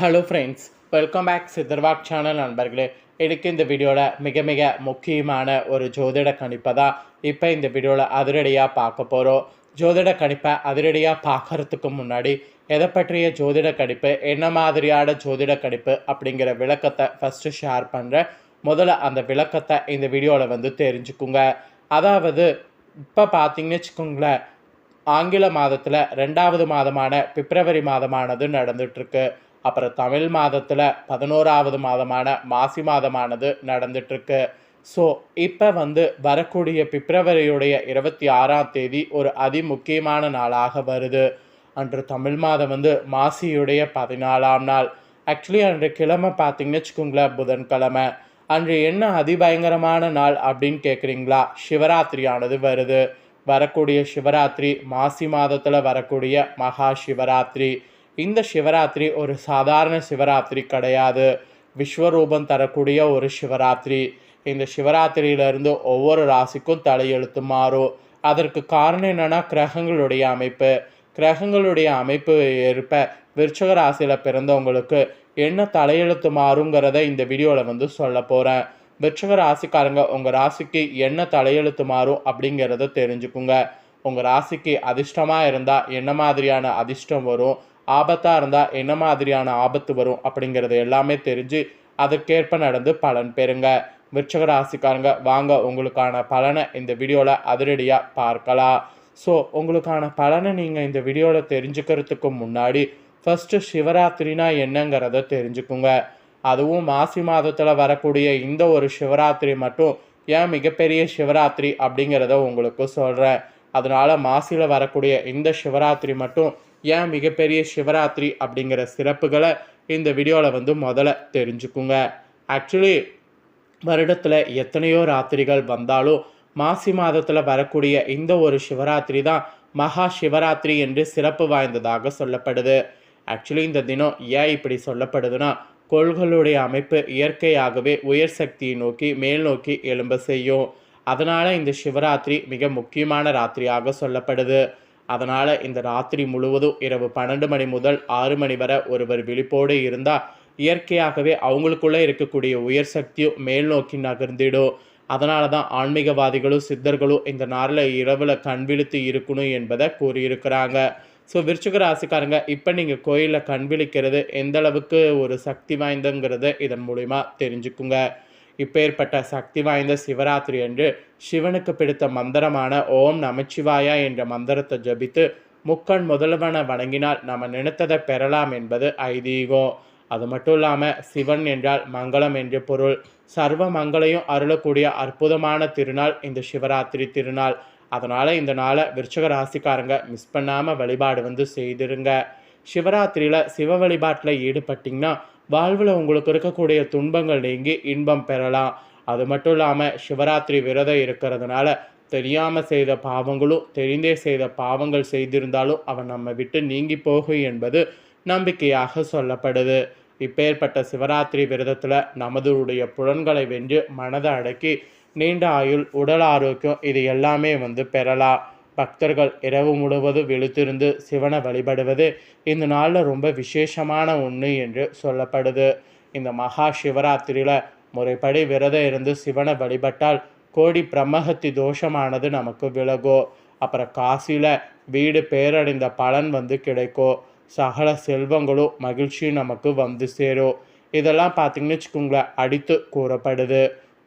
Hello friends welcome back சித்தர்வாக் channel நண்பர்களே. எனக்கு இந்த வீடியோவில் மிக மிக முக்கியமான ஒரு ஜோதிட கணிப்பை தான் இப்போ இந்த வீடியோவில் அதிரடியாக பார்க்க போகிறோம் ஜோதிட கணிப்பை அதிரடியாக பார்க்கறதுக்கு முன்னாடி எதை பற்றிய ஜோதிட கணிப்பு என்ன மாதிரியான ஜோதிட கணிப்பு அப்படிங்கிற விளக்கத்தை ஃபஸ்ட்டு ஷேர் பண்ணுறேன் முதல்ல அந்த விளக்கத்தை இந்த வீடியோவில் வந்து தெரிஞ்சுக்குங்க. அதாவது இப்போ பார்த்தீங்கன்னு வச்சுக்கோங்களேன் ஆங்கில மாதத்தில் ரெண்டாவது மாதமான பிப்ரவரி மாதமானது நடந்துகிட்ருக்கு அப்புறம் தமிழ் மாதத்தில் பதினோராவது மாதமான மாசி மாதமானது நடந்துட்டுருக்கு. ஸோ இப்போ வந்து வரக்கூடிய பிப்ரவரியுடைய இருபத்தி ஆறாம் தேதி ஒரு அதி முக்கியமான நாளாக வருது. அன்று தமிழ் மாதம் வந்து மாசியுடைய பதினாலாம் நாள். ஆக்சுவலி அன்று கிழமை பார்த்தீங்கன்னு வச்சுக்கோங்களேன் புதன்கிழமை. அன்று என்ன அதிபயங்கரமான நாள் அப்படின்னு கேட்குறீங்களா சிவராத்திரியானது வருது. வரக்கூடிய சிவராத்திரி மாசி மாதத்தில் வரக்கூடிய மகா சிவராத்திரி. இந்த சிவராத்திரி ஒரு சாதாரண சிவராத்திரி கிடையாது. விஸ்வரூபம் தரக்கூடிய ஒரு சிவராத்திரி. இந்த சிவராத்திரியிலிருந்து ஒவ்வொரு ராசிக்கும் தலையெழுத்து மாறும். அதற்கு காரணம் என்னன்னா கிரகங்களுடைய அமைப்பு. கிரகங்களுடைய அமைப்பு ஏற்ப விருச்சக ராசியில் பிறந்தவங்களுக்கு என்ன தலையெழுத்து மாறுங்கிறத இந்த வீடியோவில் வந்து சொல்ல போகிறேன் விருச்சக ராசிக்காரங்க உங்கள் ராசிக்கு என்ன தலையெழுத்து மாறும் அப்படிங்கிறத தெரிஞ்சுக்குங்க. உங்கள் ராசிக்கு அதிர்ஷ்டமாக இருந்தால் என்ன மாதிரியான அதிர்ஷ்டம் வரும்? ஆபத்தாக இருந்தால் என்ன மாதிரியான ஆபத்து வரும் அப்படிங்கிறது எல்லாமே தெரிஞ்சு அதற்கேற்ப நடந்து பலன் பெறுங்க. விருச்சக ராசிக்காரங்க வாங்க உங்களுக்கான பலனை இந்த வீடியோவில் அதிரடியாக பார்க்கலாம். ஸோ உங்களுக்கான பலனை நீங்கள் இந்த வீடியோவில் தெரிஞ்சுக்கிறதுக்கு முன்னாடி ஃபஸ்ட்டு சிவராத்திரினா என்னங்கிறத தெரிஞ்சுக்குங்க. அதுவும் மாசி மாதத்தில் வரக்கூடிய இந்த ஒரு சிவராத்திரி மட்டும் ஏன் மிகப்பெரிய சிவராத்திரி அப்படிங்கிறத உங்களுக்கு சொல்கிறேன் அதனால் மாசியில் வரக்கூடிய இந்த சிவராத்திரி மட்டும் ஏன் மிகப்பெரிய சிவராத்திரி அப்படிங்கிற சிறப்புகளை இந்த வீடியோவில் வந்து முதல்ல தெரிஞ்சுக்குங்க. ஆக்சுவலி வருடத்தில் எத்தனையோ ராத்திரிகள் வந்தாலும் மாசி மாதத்தில் வரக்கூடிய இந்த ஒரு சிவராத்திரி தான் மகா சிவராத்திரி என்று சிறப்பு வாய்ந்ததாக சொல்லப்படுது. ஆக்சுவலி இந்த தினம் ஏன் இப்படி சொல்லப்படுதுன்னா கோள்களுடைய அமைப்பு இயற்கையாகவே உயர் சக்தியை நோக்கி மேல் நோக்கி எழும்ப செய்யும். அதனால் இந்த சிவராத்திரி மிக முக்கியமான ராத்திரியாக சொல்லப்படுது. அதனால் இந்த ராத்திரி முழுவதும் இரவு பன்னெண்டு மணி முதல் ஆறு மணி வரை ஒருவர் விழிப்போடு இருந்தால் இயற்கையாகவே அவங்களுக்குள்ளே இருக்கக்கூடிய உயர் சக்தியும் மேல் நோக்கி நகர்ந்திடும். அதனால தான் ஆன்மீகவாதிகளும் சித்தர்களும் இந்த நாளில் இரவில் கண் விழித்து இருக்கணும் என்பதை கூறியிருக்கிறாங்க. ஸோ விருச்சிக ராசிக்காரங்க இப்போ நீங்கள் கோயிலில் கண் விழிக்கிறது எந்த அளவுக்கு ஒரு சக்தி வாய்ந்தங்கிறத இதன் மூலிமா தெரிஞ்சுக்குங்க. இப்பேற்பட்ட சக்தி வாய்ந்த சிவராத்திரி அன்று சிவனுக்கு பிடித்த மந்திரமான ஓம் நமச்சிவாயா என்ற மந்திரத்தை ஜபித்து முக்கண் முதல்வனை வணங்கினால் நம்ம நினைத்ததை பெறலாம் என்பது ஐதீகம். அது மட்டும் இல்லாமல் சிவன் என்றால் மங்களம் என்று பொருள். சர்வ மங்களையும் அருளக்கூடிய அற்புதமான திருநாள் இந்த சிவராத்திரி திருநாள். அதனால் இந்த நாளை விருச்சக ராசிக்காரங்க மிஸ் பண்ணாமல் வழிபாடு வந்து செய்திருங்க. சிவராத்திரியில் சிவ வழிபாட்டில் ஈடுபட்டிங்கன்னா வாழ்வில் உங்களுக்கு இருக்கக்கூடிய துன்பங்கள் நீங்கி இன்பம் பெறலாம். அது மட்டும் இல்லாமல் சிவராத்திரி விரதம் இருக்கிறதுனால தெரியாமல் செய்த பாவங்களும் தெரிந்தே செய்த பாவங்கள் செய்திருந்தாலும் அவன் நம்ம விட்டு நீங்கி போகும் என்பது நம்பிக்கையாக சொல்லப்படுது. இப்பேற்பட்ட சிவராத்திரி விரதத்தில் நமதுடைய புலன்களை வென்று மனதை அடக்கி நீண்ட ஆயுள் உடல் ஆரோக்கியம் இது எல்லாமே வந்து பெறலாம். பக்தர்கள் இரவு முழுவதும் விழுத்திருந்து சிவனை வழிபடுவது இந்த நாளில் ரொம்ப விசேஷமான ஒன்று என்று சொல்லப்படுது. இந்த மகா சிவராத்திரியில் முறைப்படி விரதம் இருந்து சிவனை வழிபட்டால் கோடி பிரம்மஹத்தி தோஷமானது நமக்கு விலகும் அப்புறம் காசியில் வீடு பேரடைந்த பலன் வந்து கிடைக்கும் சகல செல்வங்களும் மகிழ்ச்சியும் நமக்கு வந்து சேரும் இதெல்லாம் பார்த்தீங்கன்னு வச்சுக்கோங்களேன் அடித்து கூறப்படுது.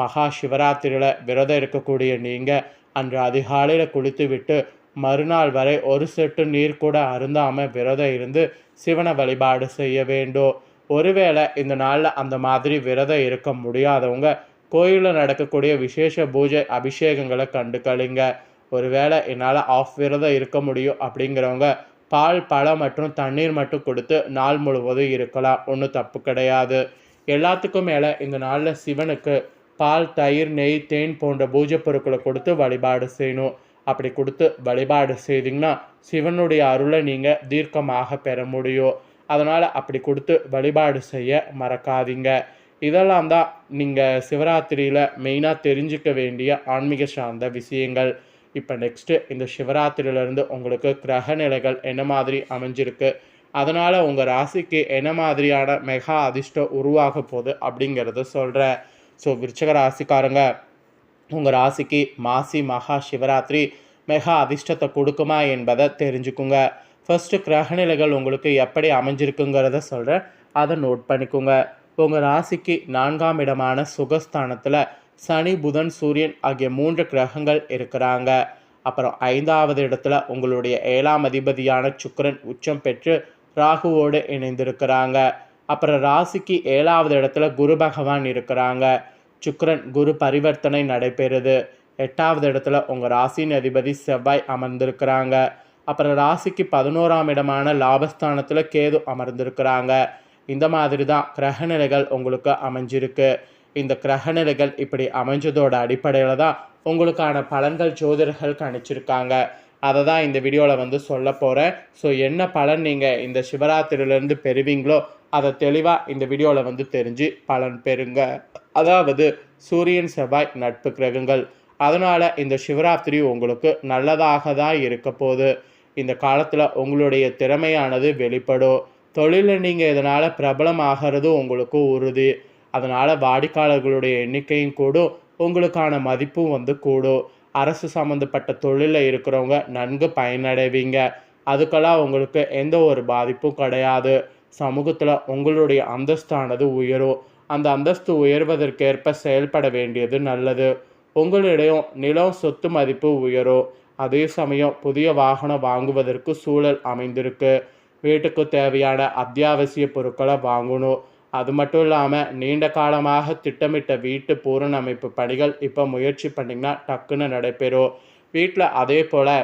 மகா சிவராத்திரியில் விரதம் இருக்கக்கூடிய நீங்கள் அன்று அதிகாலையில் குளித்து விட்டு மறுநாள் வரை ஒரு செட்டு நீர் கூட அருந்தாமல் விரதம் இருந்து சிவனை வழிபாடு செய்ய வேண்டும். ஒருவேளை இந்த நாளில் அந்த மாதிரி விரதம் இருக்க முடியாதவங்க கோயிலில் நடக்கக்கூடிய விசேஷ பூஜை அபிஷேகங்களை கண்டு கழிங்க ஒருவேளை என்னால் ஆஃப் விரதம் இருக்க முடியும் அப்படிங்கிறவங்க பால் பழம் மற்றும் தண்ணீர் மட்டும் கொடுத்து நாள் முழுவதும் இருக்கலாம். ஒன்றும் தப்பு கிடையாது. எல்லாத்துக்கும் மேலே இந்த நாளில் சிவனுக்கு பால் தயிர் நெய் தேன் போன்ற பூஜை பொருட்களை கொடுத்து வழிபாடு செய்யணும். அப்படி கொடுத்து வழிபாடு செய்தீங்கன்னா சிவனுடைய அருளை நீங்கள் தீர்க்கமாக பெற முடியும். அதனால் அப்படி கொடுத்து வழிபாடு செய்ய மறக்காதீங்க. இதெல்லாம் தான் நீங்கள் சிவராத்திரியில் மெயினாக தெரிஞ்சுக்க வேண்டிய ஆன்மீக சார்ந்த விஷயங்கள். இப்போ நெக்ஸ்ட்டு இந்த சிவராத்திரியிலேருந்து உங்களுக்கு கிரக நிலைகள் என்ன மாதிரி அமைஞ்சிருக்கு? அதனால் உங்கள் ராசிக்கு என்ன மாதிரியான மெகா அதிர்ஷ்டம் உருவாக போகுது அப்படிங்கிறத சொல்கிறேன் ஸோ விருச்சக ராசிக்காரங்க உங்கள் ராசிக்கு மாசி மகா சிவராத்திரி மெகா அதிர்ஷ்டத்தை கொடுக்குமா என்பதை தெரிஞ்சுக்குங்க. ஃபஸ்ட்டு கிரகநிலைகள் உங்களுக்கு எப்படி அமைஞ்சிருக்குங்கிறத சொல்கிறேன் அதை நோட் பண்ணிக்கோங்க. உங்கள் ராசிக்கு நான்காம் இடமான சுகஸ்தானத்தில் சனி புதன் சூரியன் ஆகிய மூன்று கிரகங்கள் இருக்கிறாங்க. அப்புறம் ஐந்தாவது இடத்துல உங்களுடைய ஏழாம் அதிபதியான சுக்கரன் உச்சம் பெற்று ராகுவோடு இணைந்திருக்கிறாங்க. அப்புறம் ராசிக்கு ஏழாவது இடத்துல குரு பகவான் இருக்கிறாங்க. சுக்கரன் குரு பரிவர்த்தனை நடைபெறுது. எட்டாவது இடத்துல உங்கள் ராசியின் அதிபதி செவ்வாய் அமர்ந்திருக்கிறாங்க. அப்புறம் ராசிக்கு பதினோராம் இடமான லாபஸ்தானத்தில் கேது அமர்ந்திருக்கிறாங்க. இந்த மாதிரி தான் கிரகநிலைகள் உங்களுக்கு அமைஞ்சிருக்கு. இந்த கிரகநிலைகள் இப்படி அமைஞ்சதோட அடிப்படையில் தான் உங்களுக்கான பலன்கள் ஜோதிடர்கள் கணிச்சிருக்காங்க. அதை தான் இந்த வீடியோவில் வந்து சொல்ல போகிறேன் ஸோ என்ன பலன் நீங்கள் இந்த சிவராத்திரியிலேருந்து பெறுவீங்களோ அதை தெளிவாக இந்த வீடியோவில் வந்து தெரிஞ்சு பலன் பெறுங்க. அதாவது சூரியன் செவ்வாய் நட்பு கிரகங்கள். அதனால் இந்த சிவராத்திரி உங்களுக்கு நல்லதாக தான் இருக்க போகுது. இந்த காலத்தில் உங்களுடைய திறமையானது வெளிப்படும். தொழிலில் நீங்கள் இதனால் பிரபலமாகிறது உங்களுக்கு உறுதி. அதனால் வாடிக்கையாளர்களுடைய எண்ணிக்கையும் கூடும். உங்களுக்கான மதிப்பும் வந்து கூடும். அரசு சம்மந்தப்பட்ட தொழிலில் இருக்கிறவங்க நன்கு பயனடைவீங்க. அதுக்கெல்லாம் உங்களுக்கு எந்த ஒரு பாதிப்பும் கிடையாது. சமூகத்தில் உங்களுடைய அந்தஸ்தானது உயரும். அந்த அந்தஸ்து உயர்வதற்கேற்ப செயல்பட வேண்டியது நல்லது. உங்களிடையும் நிலம் சொத்து மதிப்பு உயரும். அதே சமயம் புதிய வாகனம் வாங்குவதற்கு சூழல் அமைந்திருக்கு. வீட்டுக்கு தேவையான அத்தியாவசிய பொருட்களை வாங்கணும். அது மட்டும் இல்லாமல் நீண்ட காலமாக திட்டமிட்ட வீட்டு பூரணமைப்பு பணிகள் இப்போ முயற்சி பண்ணிங்கன்னா டக்குன்னு நடைபெறும். வீட்டில் அதே போல்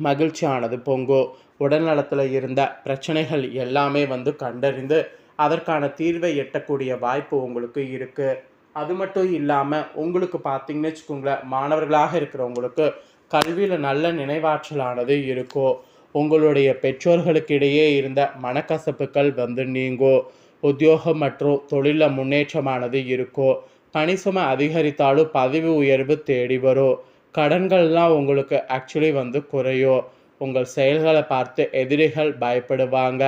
மகிழ்ச்சியானது. பொங்கும் உடல்நலத்தில் இருந்த பிரச்சனைகள் எல்லாமே வந்து கண்டறிந்து அதற்கான தீர்வை எட்டக்கூடிய வாய்ப்பு உங்களுக்கு இருக்குது அது மட்டும் இல்லாமல் உங்களுக்கு பார்த்தீங்கன்னு வச்சுக்கோங்களேன் மாணவர்களாக இருக்கிறவங்களுக்கு கல்வியில் நல்ல நினைவாற்றலானது இருக்கும் உங்களுடைய பெற்றோர்களுக்கிடையே இருந்த மனக்கசப்புகள் வந்து நீங்கும் உத்தியோகம் மற்றும் தொழிலில் முன்னேற்றமானது இருக்கும் கணிசமா அதிகரித்தாலும் பதவி உயர்வு தேடி வரும். கடன்கள்லாம் உங்களுக்கு ஆக்சுவலி வந்து குறையும் உங்கள் செயல்களை பார்த்து எதிரிகள் பயப்படுவாங்க.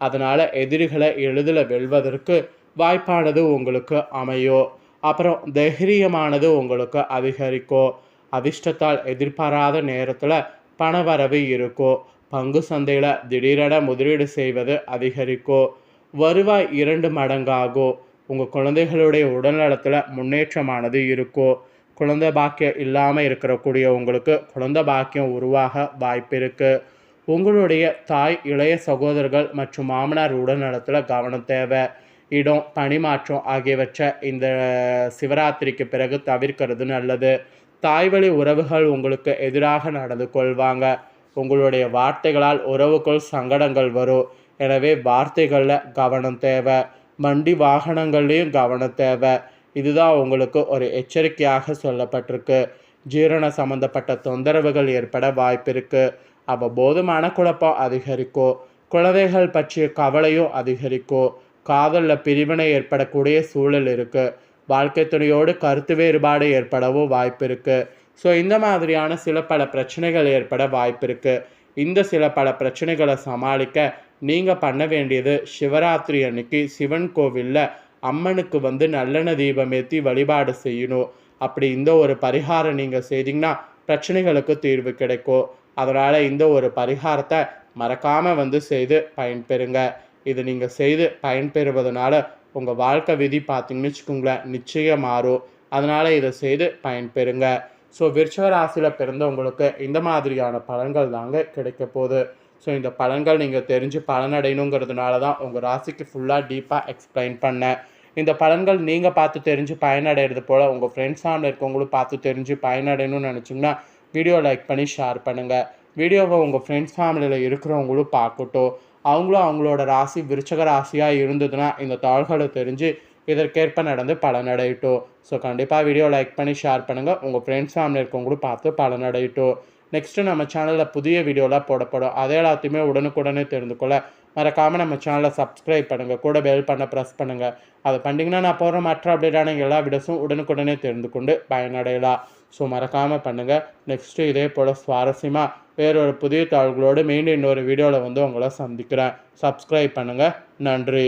அதனால் எதிரிகளை எளிதில் வெல்வதற்கு வாய்ப்பானது உங்களுக்கு அமையும் அப்புறம் தைரியமானது உங்களுக்கு அதிகரிக்கும் அதிர்ஷ்டத்தால் எதிர்பாராத நேரத்தில் பணவரவு இருக்கும் பங்கு சந்தையில் திடீரென முதலீடு செய்வது அதிகரிக்கும் வருவாய் இரண்டு மடங்காகும் உங்கள் குழந்தைகளுடைய உடல்நலத்தில் முன்னேற்றமானது இருக்கும் குழந்தை பாக்கியம் இல்லாமல் இருக்கிறக்கூடிய உங்களுக்கு குழந்தை பாக்கியம் உருவாக வாய்ப்பு இருக்குது உங்களுடைய தாய் இளைய சகோதரர்கள் மற்றும் மாமனார் உடல்நலத்தில் கவனம் தேவை. இடம் பணிமாற்றம் ஆகியவற்றை இந்த சிவராத்திரிக்கு பிறகு தவிர்க்கிறது நல்லது. தாய்வழி உறவுகள் உங்களுக்கு எதிராக நடந்து கொள்வாங்க. உங்களுடைய வார்த்தைகளால் உறவுக்குள் சங்கடங்கள் வரும். எனவே வார்த்தைகளில் கவனம் தேவை. வண்டி வாகனங்கள்லேயும் கவனம் தேவை. இதுதான் உங்களுக்கு ஒரு எச்சரிக்கையாக சொல்லப்பட்டிருக்கு. ஜீரண சம்மந்தப்பட்ட தொந்தரவுகள் ஏற்பட வாய்ப்பு இருக்குது அப்போ போதுமான குழப்பம் அதிகரிக்கும் குழந்தைகள் பற்றிய கவலையும் அதிகரிக்கும் காதலில் பிரிவினை ஏற்படக்கூடிய சூழல் இருக்குது வாழ்க்கை துணையோடு கருத்து வேறுபாடு ஏற்படவும் வாய்ப்பு இருக்குது ஸோ இந்த மாதிரியான சில பல பிரச்சனைகள் ஏற்பட வாய்ப்பு இருக்குது இந்த சில பல பிரச்சனைகளை சமாளிக்க நீங்கள் பண்ண வேண்டியது சிவராத்திரி அன்னைக்கு சிவன் கோவிலில் அம்மனுக்கு வந்து நல்லெண்ணெய் தீபம் ஏற்றி வழிபாடு செய்யணும். அப்படி இந்த ஒரு பரிகாரம் நீங்கள் செய்தீங்கன்னா பிரச்சனைகளுக்கு தீர்வு கிடைக்கும். அதனால் இந்த ஒரு பரிகாரத்தை மறக்காமல் வந்து செய்து பயன்பெறுங்க. இது நீங்கள் செய்து பயன்பெறுவதனால உங்கள் வாழ்க்கை விதி பார்த்தீங்கன்னு வச்சுக்கோங்களேன் நிச்சயம் மாறும். அதனால் இதை செய்து பயன்பெறுங்க. ஸோ விருச்சக ராசியில் பிறந்தவங்களுக்கு இந்த மாதிரியான பலன்கள் தாங்க கிடைக்க போகுது. ஸோ இந்த பலன்கள் நீங்கள் தெரிஞ்சு பலனடையணுங்கிறதுனால தான் உங்கள் ராசிக்கு ஃபுல்லாக டீப்பாக எக்ஸ்பிளைன் பண்ணேன். இந்த பலன்கள் நீங்கள் பார்த்து தெரிஞ்சு பயனடைகிறது போல் உங்கள் ஃப்ரெண்ட்ஸ் ஃபேமிலி இருக்கவங்களும் பார்த்து தெரிஞ்சு பயனடையணும்னு நினச்சிங்கன்னா வீடியோ லைக் பண்ணி ஷேர் பண்ணுங்கள் வீடியோவை உங்கள் ஃப்ரெண்ட்ஸ் ஃபேமிலியில் இருக்கிறவங்களும் பார்க்கட்டும். அவங்களும் அவங்களோட ராசி விருச்சக ராசியாக இருந்ததுன்னா இந்த தாள்களை தெரிஞ்சு இதற்கேற்ப நடந்து பலனடையட்டும். ஸோ கண்டிப்பாக வீடியோ லைக் பண்ணி ஷேர் பண்ணுங்கள் உங்கள் ஃப்ரெண்ட்ஸ் ஃபேமிலி இருக்கவங்களும் பார்த்து பலனடையட்டும். நெக்ஸ்ட்டு நம்ம சேனலில் புதிய வீடியோலாம் போடப்படும். அதை எல்லாத்தையுமே உடனுக்குடனே தெரிந்து கொள்ள மறக்காமல் நம்ம சேனலை சப்ஸ்கிரைப் பண்ணுங்கள் கூட பெல் பண்ண ப்ரெஸ் பண்ணுங்கள் அதை பண்ணிங்கன்னா நான் போகிற மற்ற அப்டேட்டான எல்லா வீடியோஸும் உடனுக்குடனே தெரிந்து கொண்டு பயனடையலாம். ஸோ மறக்காமல் பண்ணுங்கள் நெக்ஸ்ட்டு இதே போல் சுவாரஸ்யமாக வேறொரு புதிய தாள்களோடு மீண்டும் இன்னொரு வீடியோவில் வந்து உங்களை சந்திக்கிறேன். சப்ஸ்கிரைப் பண்ணுங்கள் நன்றி.